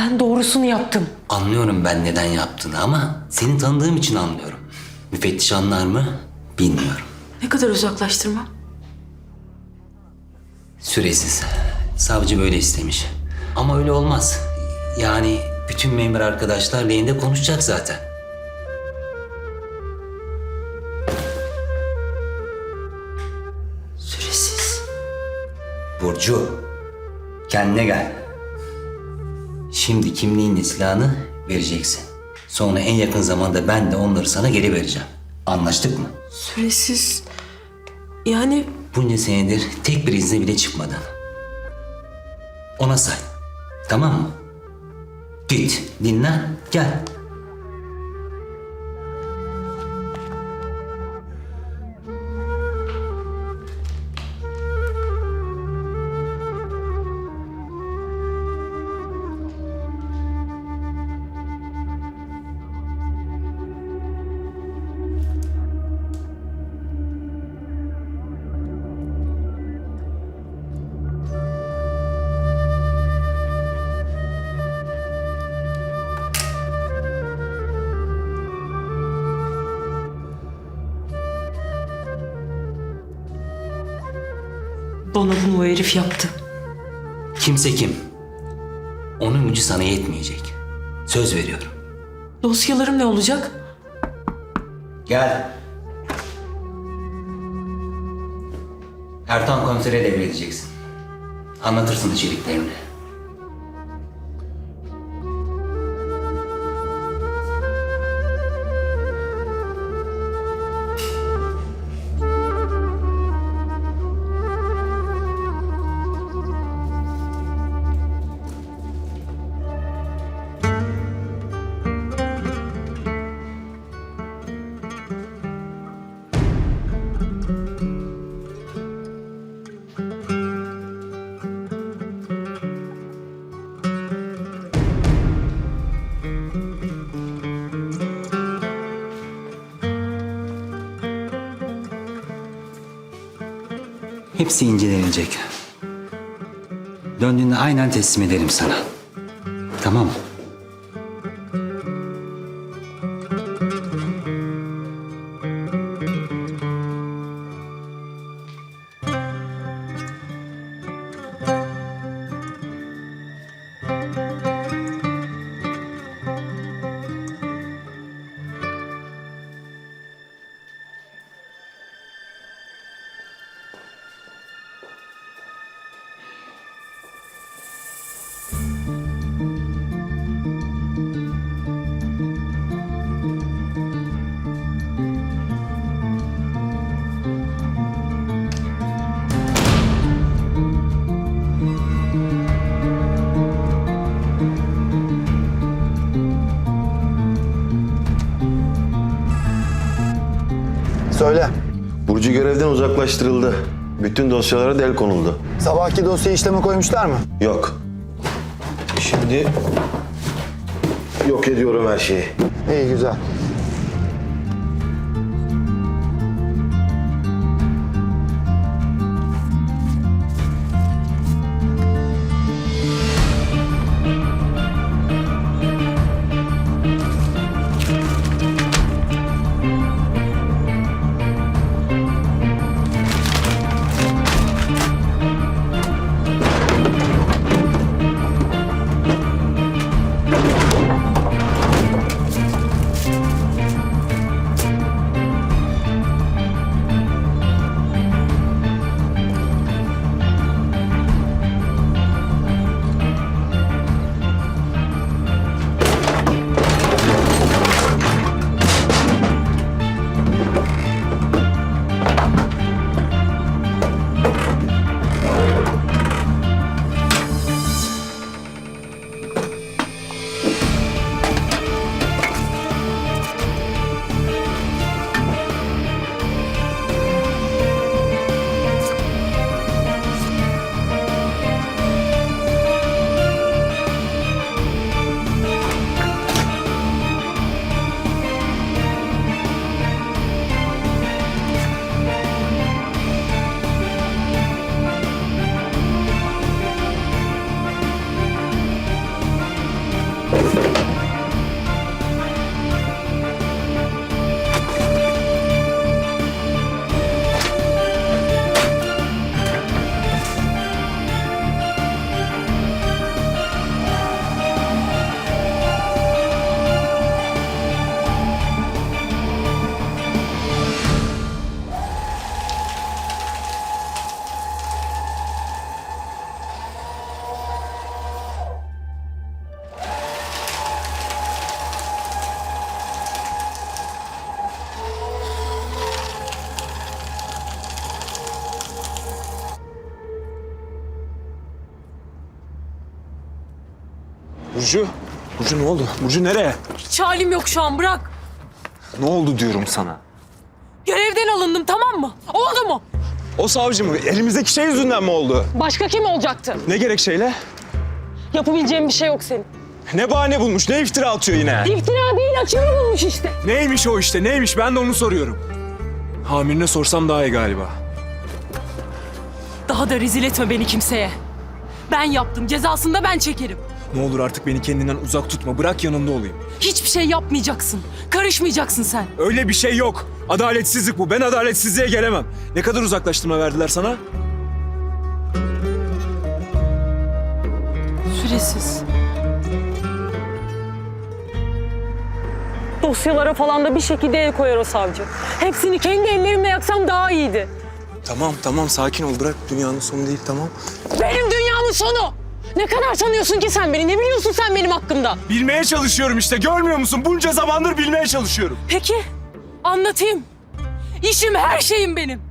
Ben doğrusunu yaptım. Anlıyorum ben neden yaptığını ama seni tanıdığım için anlıyorum. Müfettiş anlar mı bilmiyorum. Ne kadar uzaklaştırma? Süresiz. Savcı böyle istemiş. Ama öyle olmaz. Yani bütün memur arkadaşlar lehinde konuşacak zaten. Süresiz. Burcu, kendine gel. Şimdi kimliğinle silahını vereceksin. Sonra en yakın zamanda ben de onları sana geri vereceğim. Anlaştık mı? Süresiz. Yani Bunca senedir tek bir izne bile çıkmadın. Ona say. Tamam mı? Git, dinlen, gel. Bana bunu o herif yaptı. Kimse kim? Onun gücü sana yetmeyecek. Söz veriyorum. Dosyalarım ne olacak? Gel. Ertan komisere devredeceksin. Anlatırsın içeriklerini. Hepsi incelenecek. Döndüğünde aynen teslim ederim sana. Tamam mı? Söyle. Burcu görevden uzaklaştırıldı. Bütün dosyalara del konuldu. Sabahki dosyayı işleme koymuşlar mı? Yok. Şimdi yok ediyorum her şeyi. İyi güzel. Burcu. Burcu ne oldu? Burcu nereye? Hiç halim yok şu an bırak. Ne oldu diyorum sana. Görevden alındım tamam mı? Oldu mu? O savcı mı? Elimizdeki şey yüzünden mi oldu? Başka kim olacaktı? Ne gerekçeyle? Yapabileceğim bir şey yok senin. Ne bahane bulmuş? Ne iftira atıyor yine? İftira değil açığını bulmuş işte. Neymiş o işte? Neymiş? Ben de onu soruyorum. Hamirine sorsam daha iyi galiba. Daha da rezil etme beni kimseye. Ben yaptım. Cezasını da ben çekerim. Ne olur artık beni kendinden uzak tutma. Bırak yanında olayım. Hiçbir şey yapmayacaksın. Karışmayacaksın sen. Öyle bir şey yok. Adaletsizlik bu. Ben adaletsizliğe gelemem. Ne kadar uzaklaştırma verdiler sana? Süresiz. Dosyalara falan da bir şekilde el koyar o savcı. Hepsini kendi ellerimle yaksam daha iyiydi. Tamam tamam sakin ol. Bırak dünyanın sonu değil tamam. Benim dünyamın sonu. Ne kadar tanıyorsun ki sen beni? Ne biliyorsun sen benim hakkımda? Bilmeye çalışıyorum işte. Görmüyor musun? Bunca zamandır bilmeye çalışıyorum. Peki anlatayım. İşim her şeyim benim.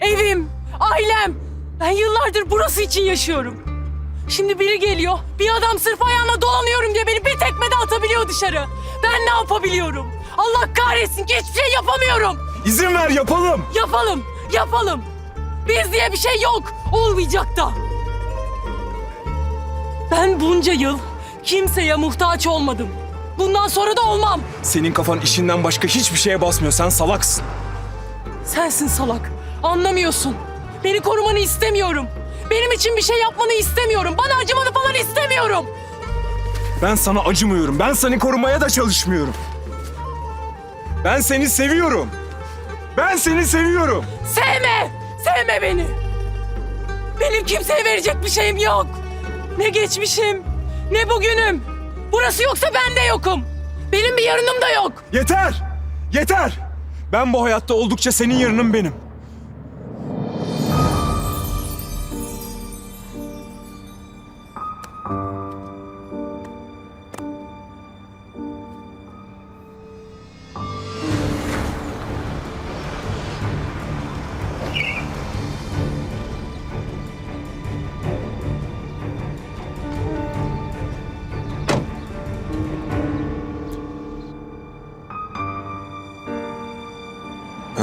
Evim, ailem. Ben yıllardır burası için yaşıyorum. Şimdi biri geliyor. Bir adam sırf ayağına dolanıyorum diye beni bir tekmede atabiliyor dışarı. Ben ne yapabiliyorum? Allah kahretsin ki hiçbir şey yapamıyorum. İzin ver yapalım. Yapalım, yapalım. Biz diye bir şey yok. Olmayacak da. Ben bunca yıl kimseye muhtaç olmadım. Bundan sonra da olmam. Senin kafan işinden başka hiçbir şeye basmıyor. Sen salaksın. Sensin salak. Anlamıyorsun. Beni korumanı istemiyorum. Benim için bir şey yapmanı istemiyorum. Bana acımanı falan istemiyorum. Ben sana acımıyorum. Ben seni korumaya da çalışmıyorum. Ben seni seviyorum. Ben seni seviyorum. Sevme! Sevme beni! Benim kimseye verecek bir şeyim yok. Ne geçmişim, ne bugünüm. Burası yoksa ben de yokum. Benim bir yarınım da yok. Yeter! Yeter! Ben bu hayatta oldukça senin yarının benim.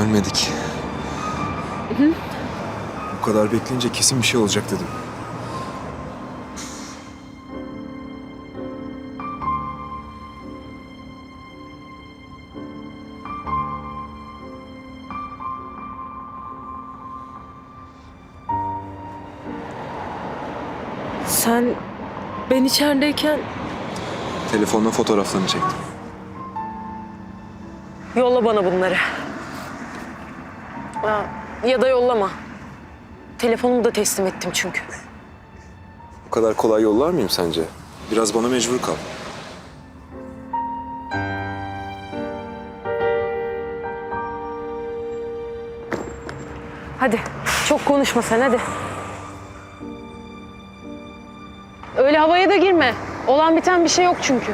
Ölmedik. Bu kadar bekleyince kesin bir şey olacak dedim. Sen ben içerideyken Telefonla fotoğraflarını çektim. Yolla bana bunları. Aa, ya da yollama. Telefonumu da teslim ettim çünkü. Bu kadar kolay yollar mıyım sence? Biraz bana mecbur kal. Hadi çok konuşma sen hadi. Öyle havaya da girme. Olan biten bir şey yok çünkü.